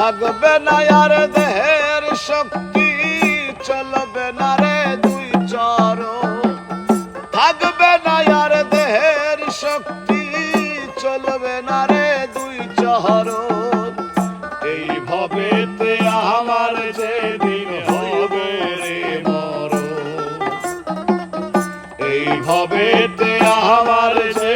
থাকবে না আর দেহের শক্তি, চলবে না রে দুই চরণ। থাকবে না আর দেহের শক্তি, চলবে না রে দুই চরণ। এই ভবেতে আমার যেদিন হবে রে মরণ। এই ভবেতে আমার যেদিন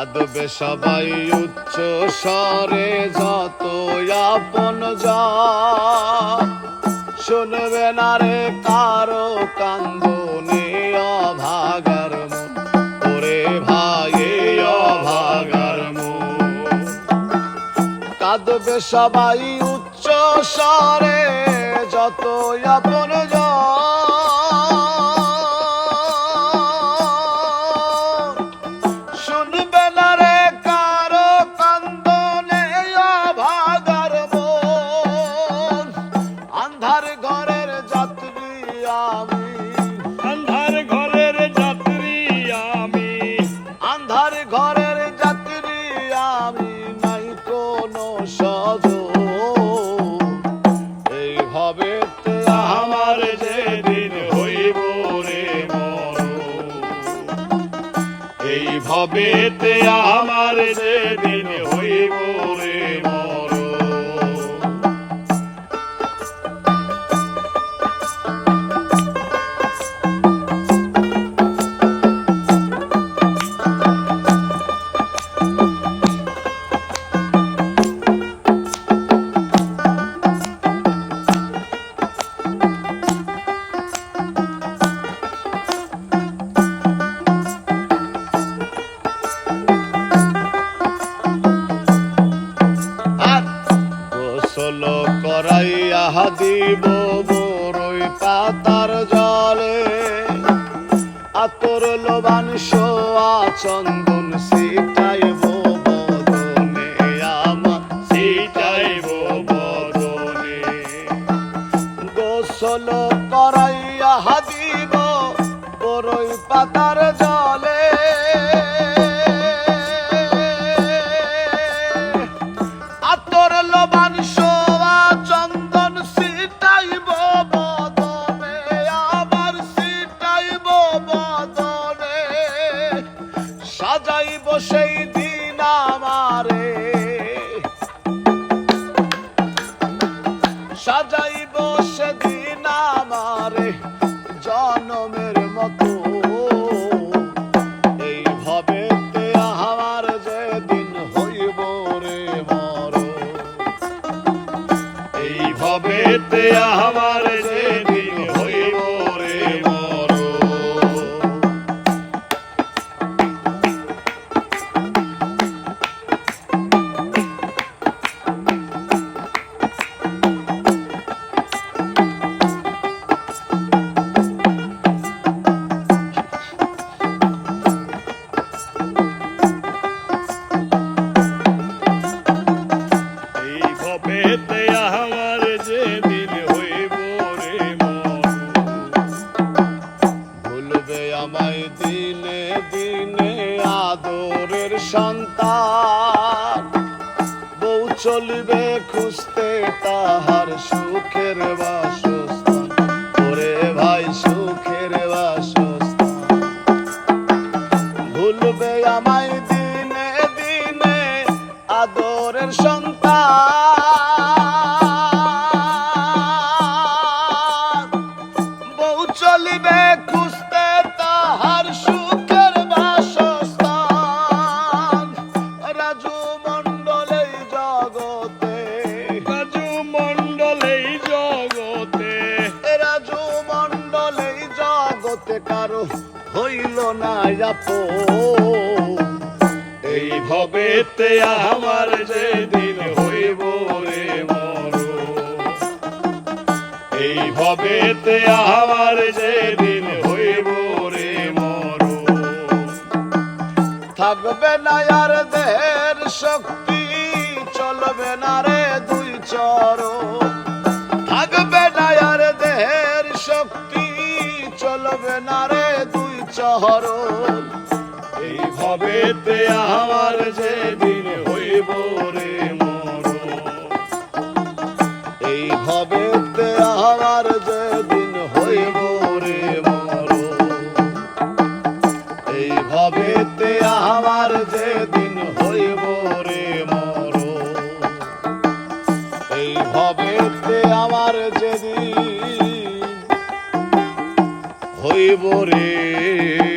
কাঁদবে সবাই উচ্চ স্বরে যত আপন যা শুনবে না রে কারও কাঁদবে সবাই উচ্চ স্বরে যত আপন ভবেতে আমার যেদিন হইব পাতার জলে, আতর লোবান সোয়া চন্দন সিটাইব বদনে আমার সিটাইব বদনে। গোসল করাইয়া হাদিব বরই পাতার সাজাইব সেই দিন আমারে। সাজাইব সেদিন আমারে জনমের মতো। এই ভবেতে আমার যেদিন হইব রে মর এই ভবেতে আমার যেদিন তাহার সুখের বাসস্থান। ওরে ভাই সুখের বাসস্থান। ভুলবে আমায় দিনে দিনে আদরের সন্তান। কারও হইল না এই ভবেতে আমার যে দিন হইব রে এই ভবেতে আমার যে দিন হইব রে মরো। থাকবে না আর দেহের শক্তি, চলবে না রে দুই চল দুই চহর এই ভবেতে আমার যেদিন হইব রে মরণ এই ভবেতে আমার যেদিন হইব রে মর। এই ভবেতে আমার যেদিন হইব রে মর। এই ভবেতে আমার vorrei.